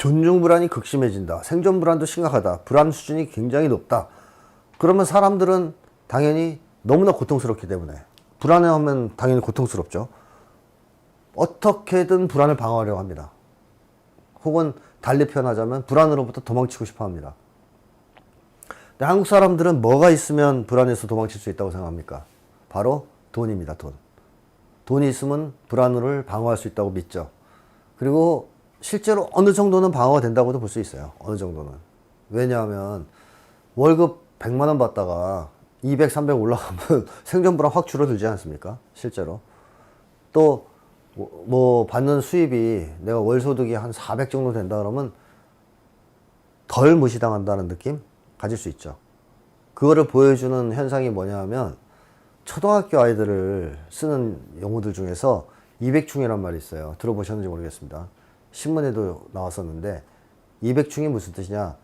존중 불안이 극심해진다. 생존 불안도 심각하다. 불안 수준이 굉장히 높다. 그러면 사람들은 당연히 너무나 고통스럽기 때문에 불안해하면 당연히 고통스럽죠. 어떻게든 불안을 방어하려고 합니다. 혹은 달리 표현하자면 불안으로부터 도망치고 싶어 합니다. 근데 한국 사람들은 뭐가 있으면 불안에서 도망칠 수 있다고 생각합니까? 바로 돈입니다, 돈. 돈이 있으면 불안을 방어할 수 있다고 믿죠. 그리고 실제로 어느 정도는 방어가 된다고도 볼 수 있어요. 어느 정도는. 왜냐하면 월급 100만 원 받다가 200, 300 올라가면 생존 불안 확 줄어들지 않습니까? 실제로. 또 뭐 받는 수입이 내가 월 소득이 한 400 정도 된다 그러면 덜 무시당한다는 느낌 가질 수 있죠. 그거를 보여주는 현상이 뭐냐 하면 초등학교 아이들을 쓰는 용어들 중에서 200충이란 말이 있어요. 들어보셨는지 모르겠습니다. 신문에도 나왔었는데 200충이 무슨 뜻이냐?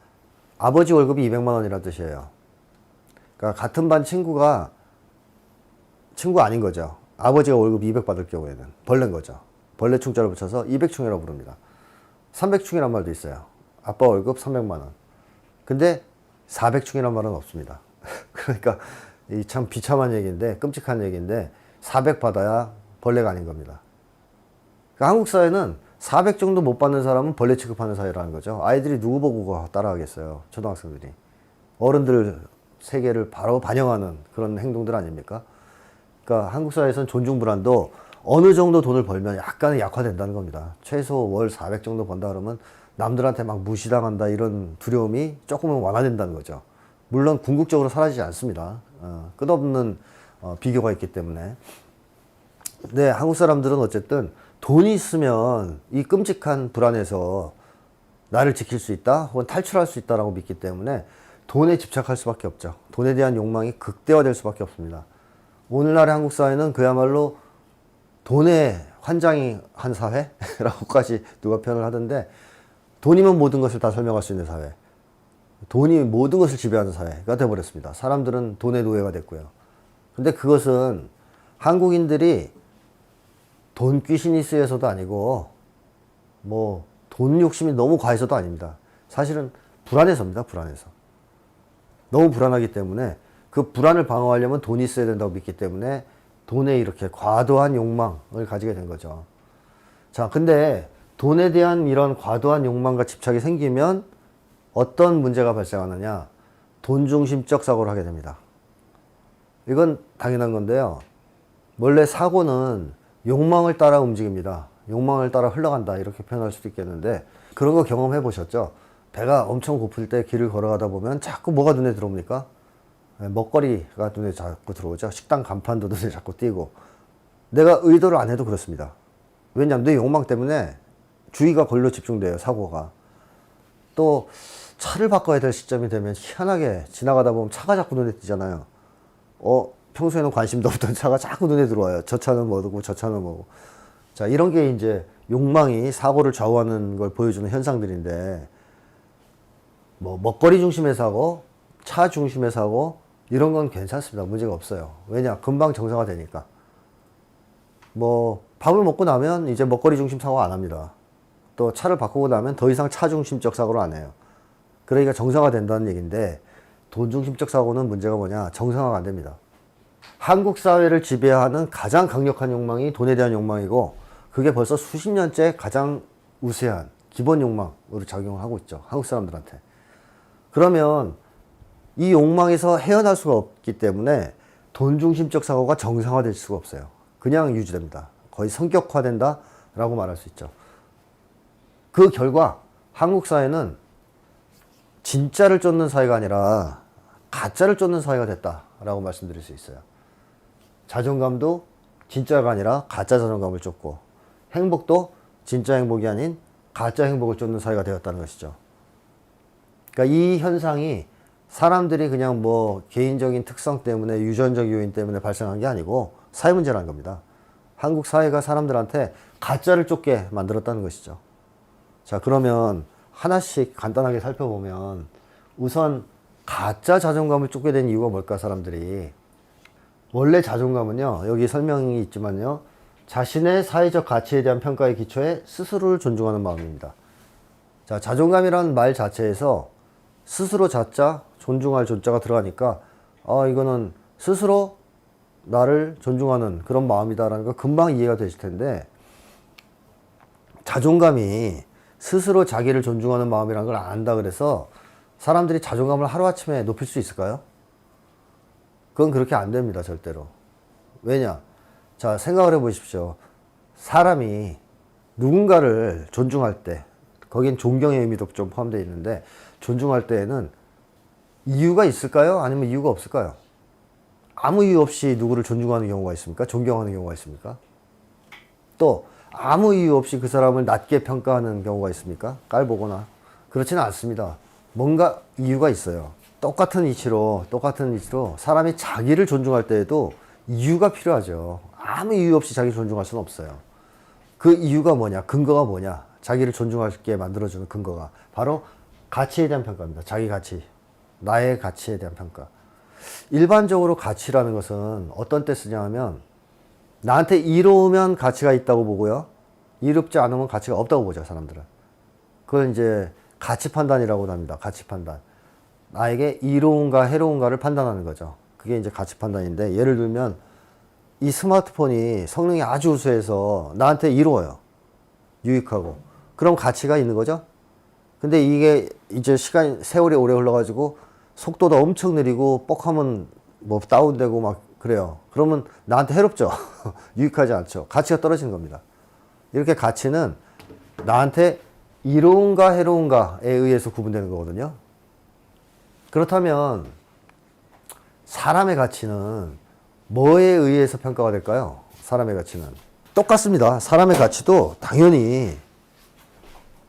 아버지 월급이 200만 원이라는 뜻이에요. 그러니까 같은 반 친구가 친구 아닌 거죠. 아버지가 월급 200 받을 경우에는 벌레인 거죠. 벌레 충자를 붙여서 200충이라고 부릅니다. 300충이란 말도 있어요. 아빠 월급 300만 원. 근데 400충이란 말은 없습니다. 그러니까 이 참 비참한 얘기인데 끔찍한 얘기인데 400 받아야 벌레가 아닌 겁니다. 그러니까 한국 사회는 400 정도 못 받는 사람은 벌레 취급하는 사회라는 거죠. 아이들이 누구 보고 따라하겠어요. 초등학생들이. 어른들 세계를 바로 반영하는 그런 행동들 아닙니까? 그러니까 한국 사회에서는 존중 불안도 어느 정도 돈을 벌면 약간은 약화된다는 겁니다. 최소 월 400 정도 번다 그러면 남들한테 막 무시당한다 이런 두려움이 조금은 완화된다는 거죠. 물론 궁극적으로 사라지지 않습니다. 어, 끝없는 어, 비교가 있기 때문에. 근데 한국 사람들은 어쨌든 돈이 있으면 이 끔찍한 불안에서 나를 지킬 수 있다 혹은 탈출할 수 있다라고 믿기 때문에 돈에 집착할 수밖에 없죠. 돈에 대한 욕망이 극대화될 수밖에 없습니다. 오늘날의 한국 사회는 그야말로 돈에 환장이 한 사회라고까지 누가 표현을 하던데 돈이면 모든 것을 다 설명할 수 있는 사회. 돈이 모든 것을 지배하는 사회가 돼버렸습니다. 사람들은 돈의 노예가 됐고요. 근데 그것은 한국인들이 돈 귀신이 쓰여서도 아니고 뭐 돈 욕심이 너무 과해서도 아닙니다. 사실은 불안해서입니다. 불안해서. 너무 불안하기 때문에 그 불안을 방어하려면 돈이 있어야 된다고 믿기 때문에 돈에 이렇게 과도한 욕망을 가지게 된 거죠. 자, 근데 돈에 대한 이런 과도한 욕망과 집착이 생기면 어떤 문제가 발생하느냐? 돈 중심적 사고를 하게 됩니다. 이건 당연한 건데요. 원래 사고는 욕망을 따라 움직입니다. 욕망을 따라 흘러간다. 이렇게 표현할 수도 있겠는데, 그런 거 경험해 보셨죠? 배가 엄청 고플 때 길을 걸어가다 보면 자꾸 뭐가 눈에 들어옵니까? 네, 먹거리가 눈에 자꾸 들어오죠. 식당 간판도 눈에 자꾸 띄고. 내가 의도를 안 해도 그렇습니다. 왜냐하면 내 욕망 때문에 주의가 걸로 집중돼요, 사고가. 또 차를 바꿔야 될 시점이 되면 희한하게 지나가다 보면 차가 자꾸 눈에 띄잖아요. 어, 평소에는 관심도 없던 차가 자꾸 눈에 들어와요. 저 차는 뭐고, 저 차는 뭐고. 자, 이런 게 이제 욕망이 사고를 좌우하는 걸 보여주는 현상들인데, 뭐, 먹거리 중심의 사고, 차 중심의 사고, 이런 건 괜찮습니다. 문제가 없어요. 왜냐? 금방 정상화 되니까. 뭐, 밥을 먹고 나면 이제 먹거리 중심 사고 안 합니다. 또 차를 바꾸고 나면 더 이상 차 중심적 사고를 안 해요. 그러니까 정상화 된다는 얘기인데, 돈 중심적 사고는 문제가 뭐냐? 정상화가 안 됩니다. 한국 사회를 지배하는 가장 강력한 욕망이 돈에 대한 욕망이고, 그게 벌써 수십 년째 가장 우세한 기본 욕망으로 작용을 하고 있죠. 한국 사람들한테. 그러면 이 욕망에서 헤어날 수가 없기 때문에 돈 중심적 사고가 정상화될 수가 없어요. 그냥 유지됩니다. 거의 성격화된다 라고 말할 수 있죠. 그 결과 한국 사회는 진짜를 쫓는 사회가 아니라 가짜를 쫓는 사회가 됐다 라고 말씀드릴 수 있어요. 자존감도 진짜가 아니라 가짜 자존감을 쫓고 행복도 진짜 행복이 아닌 가짜 행복을 쫓는 사회가 되었다는 것이죠. 그러니까 이 현상이 사람들이 그냥 뭐 개인적인 특성 때문에 유전적 요인 때문에 발생한 게 아니고 사회 문제라는 겁니다. 한국 사회가 사람들한테 가짜를 쫓게 만들었다는 것이죠. 자, 그러면 하나씩 간단하게 살펴보면 우선 가짜 자존감을 쫓게 된 이유가 뭘까, 사람들이. 원래 자존감은요, 여기 설명이 있지만요, 자신의 사회적 가치에 대한 평가에 기초해 스스로를 존중하는 마음입니다. 자, 자존감이라는 말 자체에서 스스로 자자, 존중할 존자가 들어가니까, 아, 이거는 스스로 나를 존중하는 그런 마음이다라는 거 금방 이해가 되실 텐데, 자존감이 스스로 자기를 존중하는 마음이라는 걸 안다 그래서 사람들이 자존감을 하루아침에 높일 수 있을까요? 그건 그렇게 안 됩니다, 절대로. 왜냐? 자, 생각을 해 보십시오. 사람이 누군가를 존중할 때, 거긴 존경의 의미도 좀 포함되어 있는데, 존중할 때에는 이유가 있을까요? 아니면 이유가 없을까요? 아무 이유 없이 누구를 존중하는 경우가 있습니까? 존경하는 경우가 있습니까? 또, 아무 이유 없이 그 사람을 낮게 평가하는 경우가 있습니까? 깔보거나. 그렇지는 않습니다. 뭔가 이유가 있어요. 똑같은 이치로, 똑같은 이치로 사람이 자기를 존중할 때에도 이유가 필요하죠. 아무 이유 없이 자기를 존중할 수는 없어요. 그 이유가 뭐냐? 근거가 뭐냐? 자기를 존중하게 만들어주는 근거가 바로 가치에 대한 평가입니다. 자기 가치. 나의 가치에 대한 평가. 일반적으로 가치라는 것은 어떤 때 쓰냐 하면 나한테 이로우면 가치가 있다고 보고요. 이롭지 않으면 가치가 없다고 보죠, 사람들은. 그걸 이제 가치 판단이라고 합니다. 가치 판단. 나에게 이로운가 해로운가를 판단하는 거죠. 그게 이제 가치 판단인데 예를 들면 이 스마트폰이 성능이 아주 우수해서 나한테 이로워요. 유익하고. 그럼 가치가 있는 거죠? 근데 이게 이제 시간, 세월이 오래 흘러가지고 속도도 엄청 느리고 뻑하면 뭐 다운되고 막 그래요. 그러면 나한테 해롭죠. 유익하지 않죠. 가치가 떨어지는 겁니다. 이렇게 가치는 나한테 이로운가 해로운가에 의해서 구분되는 거거든요. 그렇다면 사람의 가치는 뭐에 의해서 평가가 될까요? 사람의 가치는 똑같습니다. 사람의 가치도 당연히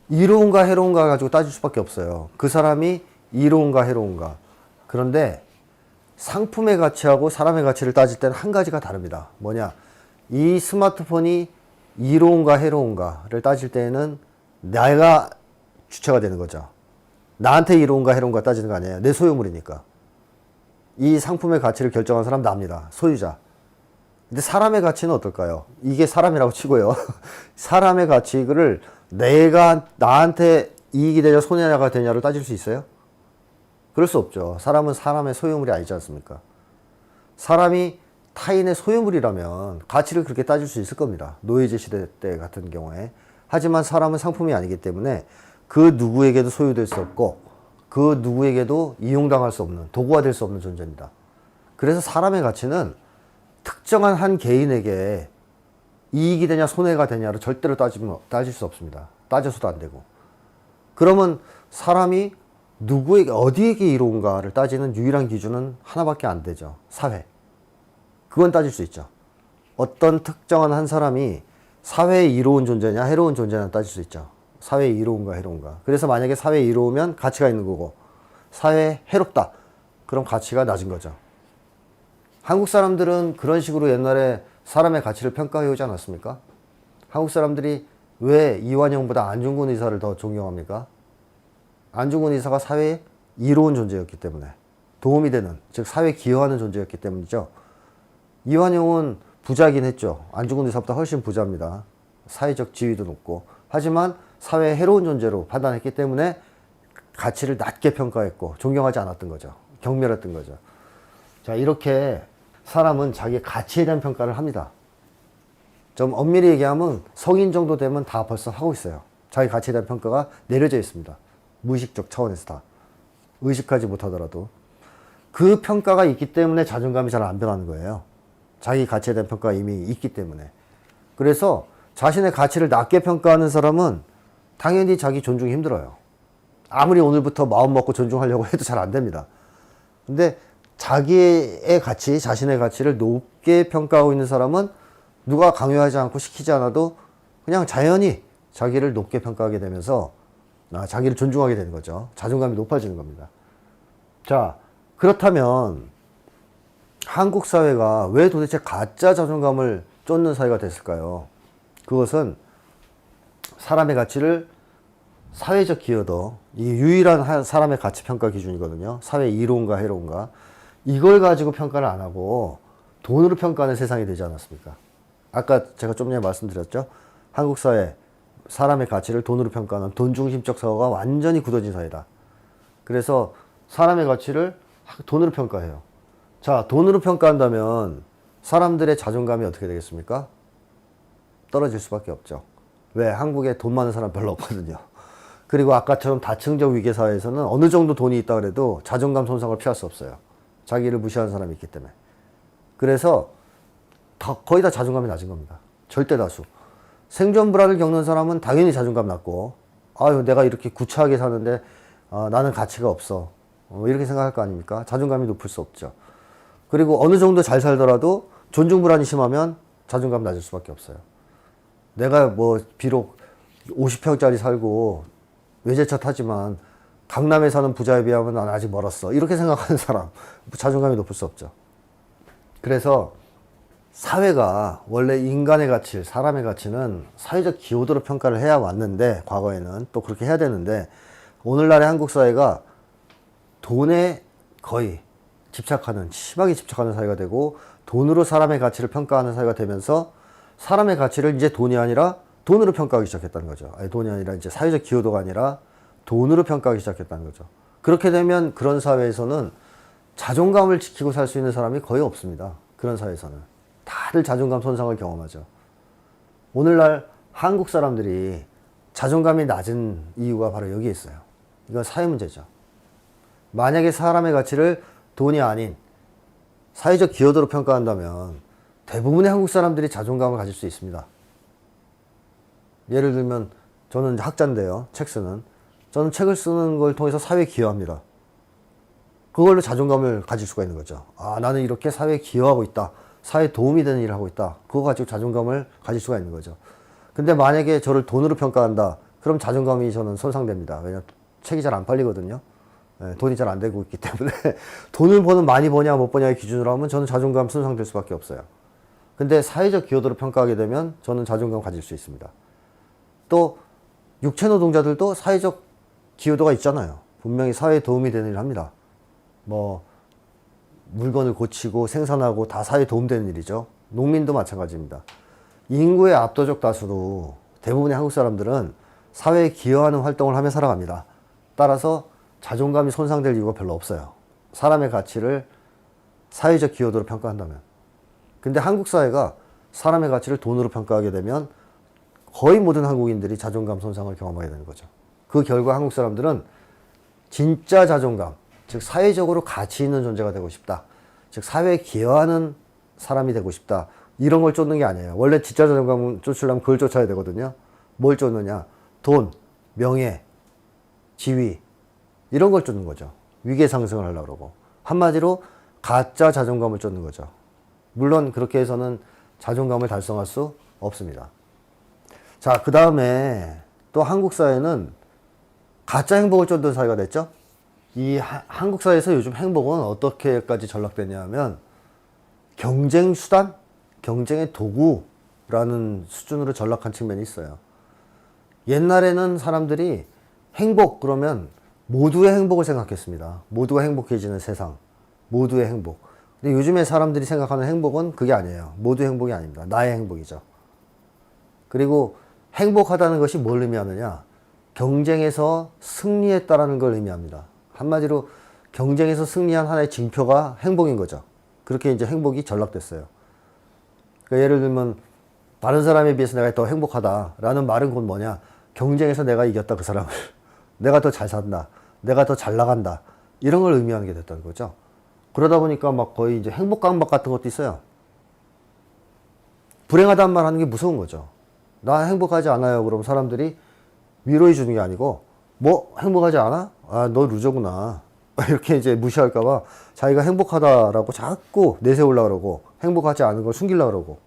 이로운가 해로운가 가지고 따질 수밖에 없어요. 그 사람이 이로운가 해로운가. 그런데 상품의 가치하고 사람의 가치를 따질 때는 한 가지가 다릅니다. 뭐냐? 이 스마트폰이 이로운가 해로운가를 따질 때는 내가 주체가 되는 거죠. 나한테 이로운가 해로운가 따지는 거 아니에요. 내 소유물이니까. 이 상품의 가치를 결정한 사람 납니다. 소유자. 근데 사람의 가치는 어떨까요? 이게 사람이라고 치고요. 사람의 가치를 내가 나한테 이익이 되냐 손해가 되냐를 따질 수 있어요? 그럴 수 없죠. 사람은 사람의 소유물이 아니지 않습니까? 사람이 타인의 소유물이라면 가치를 그렇게 따질 수 있을 겁니다. 노예제 시대 때 같은 경우에. 하지만 사람은 상품이 아니기 때문에 그 누구에게도 소유될 수 없고 그 누구에게도 이용당할 수 없는 도구가 될 수 없는 존재입니다. 그래서 사람의 가치는 특정한 한 개인에게 이익이 되냐 손해가 되냐를 절대로 따지면 따질 수 없습니다. 따져서도 안 되고. 그러면 사람이 누구에게 어디에게 이로운가를 따지는 유일한 기준은 하나밖에 안 되죠. 사회. 그건 따질 수 있죠. 어떤 특정한 한 사람이 사회에 이로운 존재냐 해로운 존재냐 따질 수 있죠. 사회에 이로운가 해로운가. 그래서 만약에 사회에 이로우면 가치가 있는 거고 사회에 해롭다. 그럼 가치가 낮은 거죠. 한국 사람들은 그런 식으로 옛날에 사람의 가치를 평가해 오지 않았습니까? 한국 사람들이 왜 이완영보다 안중근 의사를 더 존경합니까? 안중근 의사가 사회에 이로운 존재였기 때문에 도움이 되는 즉 사회에 기여하는 존재였기 때문이죠. 이완용은 부자긴 했죠. 안중근 의사보다 훨씬 부자입니다. 사회적 지위도 높고 하지만 사회에 해로운 존재로 판단했기 때문에 가치를 낮게 평가했고 존경하지 않았던 거죠. 경멸했던 거죠. 자 이렇게 사람은 자기의 가치에 대한 평가를 합니다. 좀 엄밀히 얘기하면 성인 정도 되면 다 벌써 하고 있어요. 자기 가치에 대한 평가가 내려져 있습니다. 무의식적 차원에서 다. 의식하지 못하더라도. 그 평가가 있기 때문에 자존감이 잘 안 변하는 거예요. 자기 가치에 대한 평가가 이미 있기 때문에. 그래서 자신의 가치를 낮게 평가하는 사람은 당연히 자기 존중이 힘들어요. 아무리 오늘부터 마음 먹고 존중하려고 해도 잘 안 됩니다. 근데 자기의 가치, 자신의 가치를 높게 평가하고 있는 사람은 누가 강요하지 않고 시키지 않아도 그냥 자연히 자기를 높게 평가하게 되면서 아, 자기를 존중하게 되는 거죠. 자존감이 높아지는 겁니다. 자, 그렇다면 한국 사회가 왜 도대체 가짜 자존감을 쫓는 사회가 됐을까요? 그것은 사람의 가치를 사회적 기여도 이 유일한 한 사람의 가치 평가 기준이거든요. 사회 이로운가 해로운가 이걸 가지고 평가를 안 하고 돈으로 평가하는 세상이 되지 않았습니까? 아까 제가 좀 전에 말씀드렸죠. 한국 사회 사람의 가치를 돈으로 평가하는 돈 중심적 사고가 완전히 굳어진 사회다. 그래서 사람의 가치를 돈으로 평가해요. 자, 돈으로 평가한다면 사람들의 자존감이 어떻게 되겠습니까? 떨어질 수밖에 없죠. 왜? 한국에 돈 많은 사람 별로 없거든요. 그리고 아까처럼 다층적 위계 사회에서는 어느 정도 돈이 있다 그래도 자존감 손상을 피할 수 없어요. 자기를 무시하는 사람이 있기 때문에. 그래서 다, 거의 다 자존감이 낮은 겁니다. 절대 다수. 생존 불안을 겪는 사람은 당연히 자존감 낮고, 아유, 내가 이렇게 구차하게 사는데, 아, 나는 가치가 없어. 어, 이렇게 생각할 거 아닙니까? 자존감이 높을 수 없죠. 그리고 어느 정도 잘 살더라도 존중 불안이 심하면 자존감 낮을 수밖에 없어요. 내가 뭐, 비록 50평짜리 살고 외제차 타지만 강남에 사는 부자에 비하면 난 아직 멀었어. 이렇게 생각하는 사람, 자존감이 높을 수 없죠. 그래서 사회가 원래 인간의 가치, 사람의 가치는 사회적 기호도로 평가를 해야 왔는데 과거에는 또 그렇게 해야 되는데 오늘날의 한국 사회가 돈에 거의 집착하는 심하게 집착하는 사회가 되고 돈으로 사람의 가치를 평가하는 사회가 되면서 사람의 가치를 이제 돈이 아니라 돈으로 평가하기 시작했다는 거죠. 아니 돈이 아니라 이제 사회적 기호도가 아니라 돈으로 평가하기 시작했다는 거죠. 그렇게 되면 그런 사회에서는 자존감을 지키고 살 수 있는 사람이 거의 없습니다. 그런 사회에서는. 다들 자존감 손상을 경험하죠. 오늘날 한국 사람들이 자존감이 낮은 이유가 바로 여기에 있어요. 이건 사회 문제죠. 만약에 사람의 가치를 돈이 아닌 사회적 기여도로 평가한다면 대부분의 한국 사람들이 자존감을 가질 수 있습니다. 예를 들면 저는 학자인데요. 책 쓰는. 저는 책을 쓰는 걸 통해서 사회에 기여합니다. 그걸로 자존감을 가질 수가 있는 거죠. 아, 나는 이렇게 사회에 기여하고 있다. 사회에 도움이 되는 일을 하고 있다. 그거 가지고 자존감을 가질 수가 있는 거죠. 근데 만약에 저를 돈으로 평가한다. 그럼 자존감이 저는 손상됩니다. 왜냐면 책이 잘 안 팔리거든요. 예, 돈이 잘 안 되고 있기 때문에 돈을 버는 많이 버냐 못 버냐의 기준으로 하면 저는 자존감 손상될 수밖에 없어요. 근데 사회적 기여도로 평가하게 되면 저는 자존감 가질 수 있습니다. 또 육체 노동자들도 사회적 기여도가 있잖아요. 분명히 사회에 도움이 되는 일을 합니다. 뭐 물건을 고치고 생산하고 다 사회에 도움되는 일이죠. 농민도 마찬가지입니다. 인구의 압도적 다수로 대부분의 한국 사람들은 사회에 기여하는 활동을 하며 살아갑니다. 따라서 자존감이 손상될 이유가 별로 없어요. 사람의 가치를 사회적 기여도로 평가한다면. 근데 한국 사회가 사람의 가치를 돈으로 평가하게 되면 거의 모든 한국인들이 자존감 손상을 경험하게 되는 거죠. 그 결과 한국 사람들은 진짜 자존감, 즉 사회적으로 가치 있는 존재가 되고 싶다. 즉 사회에 기여하는 사람이 되고 싶다. 이런 걸 쫓는 게 아니에요. 원래 진짜 자존감을 쫓으려면 그걸 쫓아야 되거든요. 뭘 쫓느냐? 돈, 명예, 지위 이런 걸 쫓는 거죠. 위계 상승을 하려고 그러고 한마디로 가짜 자존감을 쫓는 거죠. 물론 그렇게 해서는 자존감을 달성할 수 없습니다. 자, 그 다음에 또 한국 사회는 가짜 행복을 쫓는 사회가 됐죠. 이 하- 한국 사회에서 요즘 행복은 어떻게까지 전락되냐 하면 경쟁 수단, 경쟁의 도구라는 수준으로 전락한 측면이 있어요. 옛날에는 사람들이 행복 그러면 모두의 행복을 생각했습니다. 모두가 행복해지는 세상, 모두의 행복. 근데 요즘에 사람들이 생각하는 행복은 그게 아니에요. 모두의 행복이 아닙니다. 나의 행복이죠. 그리고 행복하다는 것이 뭘 의미하느냐? 경쟁에서 승리했다라는 걸 의미합니다. 한마디로 경쟁에서 승리한 하나의 징표가 행복인 거죠. 그렇게 이제 행복이 전락됐어요. 그러니까 예를 들면 다른 사람에 비해서 내가 더 행복하다라는 말은 곧 뭐냐? 경쟁에서 내가 이겼다 그 사람을. 내가 더 잘 산다. 내가 더 잘 나간다. 이런 걸 의미하는 게 됐다는 거죠. 그러다 보니까 막 거의 이제 행복 강박 같은 것도 있어요. 불행하다는 말 하는 게 무서운 거죠. 나 행복하지 않아요. 그럼 사람들이 위로해 주는 게 아니고, 뭐, 행복하지 않아? 아, 너 루저구나. 이렇게 이제 무시할까봐 자기가 행복하다라고 자꾸 내세우려고 그러고, 행복하지 않은 걸 숨기려고 그러고,